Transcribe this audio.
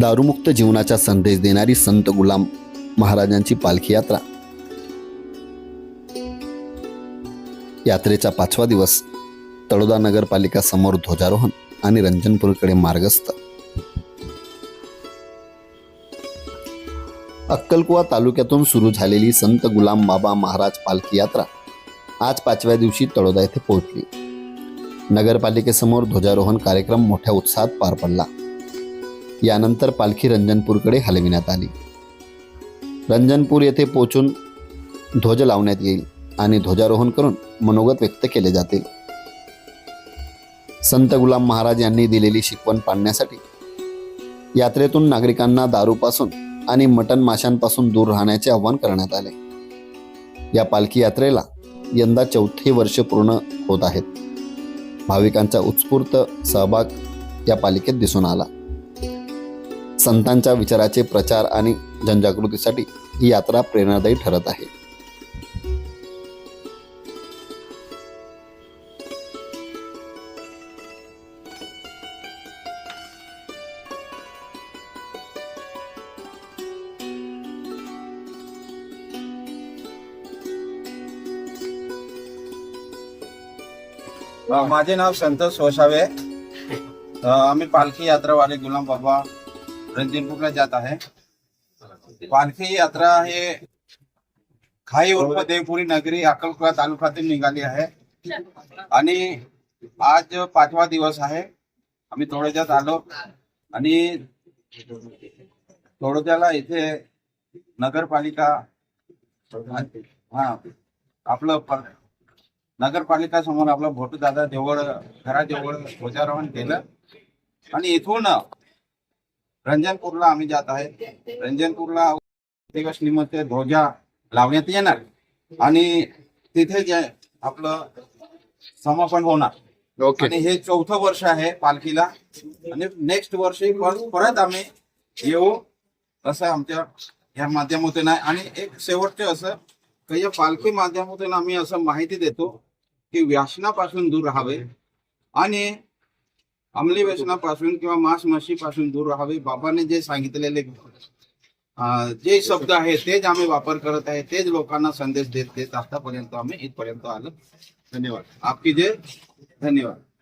दारूमुक्त जीवनाचा संदेश देणारी संत गुलाम महाराजांची पालखी यात्रा. यात्रेचा पाचवा दिवस तळोदा नगरपालिका समोर ध्वजारोहण आणि रंजनपूरकडे मार्गस्थ. अक्कलकुवा तालुक्यातून सुरू झालेली संत गुलाम बाबा महाराज पालखी यात्रा आज पाचव्या दिवशी तळोदा येथे पोहोचली. नगरपालिकेसमोर ध्वजारोहण कार्यक्रम मोठ्या उत्साहात पार पडला. यानंतर पालखी रंजनपूरकडे हलविण्यात आली. रंजनपूर येथे पोचून ध्वज लावण्यात येईल आणि ध्वजारोहण करून मनोगत व्यक्त केले जातील संत गुलाम महाराज यांनी दिलेली शिकवण पाडण्यासाठी यात्रेतून नागरिकांना दारूपासून आणि मटण माशांपासून दूर राहण्याचे आवाहन करण्यात आले. या पालखी यात्रेला यंदा चौथे वर्ष पूर्ण होत आहेत. भाविकांचा उत्स्फूर्त सहभाग या पालिकेत दिसून आला. संतांच्या विचाराचे प्रचार आणि जनजागृतीसाठी ही यात्रा प्रेरणादायी ठरत आहे. माझे नाव संतोष सोसावे आम्ही पालखी यात्रावाले गुलाम बाबा रणजीतपूरला जात आहे. पालखी यात्रा हे खाई उर्फ देवपुरी नगरी अक्कलकुवा तालुक्यातून निघाली आहे. आणि आज पाचवा दिवस आहे. आम्ही तोडोज्यात आलो. आणि तोडोज्याला इथे नगरपालिका हा आपलं नगरपालिका समोर आपलं भोटू दादा देवळ घराजवळ ध्वजारोहण केलं. आणि इथून रंजनपूरला आम्ही जात आहे. रंजनपूरला निमित्त ध्वजा लावण्यात येणार. आणि तिथे जे आपलं समापन होणार. ओके. आणि हे चौथं वर्ष आहे पालखीला. आणि नेक्स्ट वर्षी पर- परत आम्ही येऊ असं आमच्या या माध्यमातून आहे. आणि एक शेवटचे असं की या पालखी माध्यमातून आम्ही असं माहिती देतो की व्यसनापासून दूर राहावे. आणि अंमली व्यसनापासून किंवा मांसपासून दूर राहावे. बाबाने जे सांगितलेले जे शब्द आहे तेच आम्ही वापर करत आहे. तेच लोकांना संदेश देत देत आतापर्यंत आम्ही इथपर्यंत आलो. धन्यवाद. आपकी जय. धन्यवाद.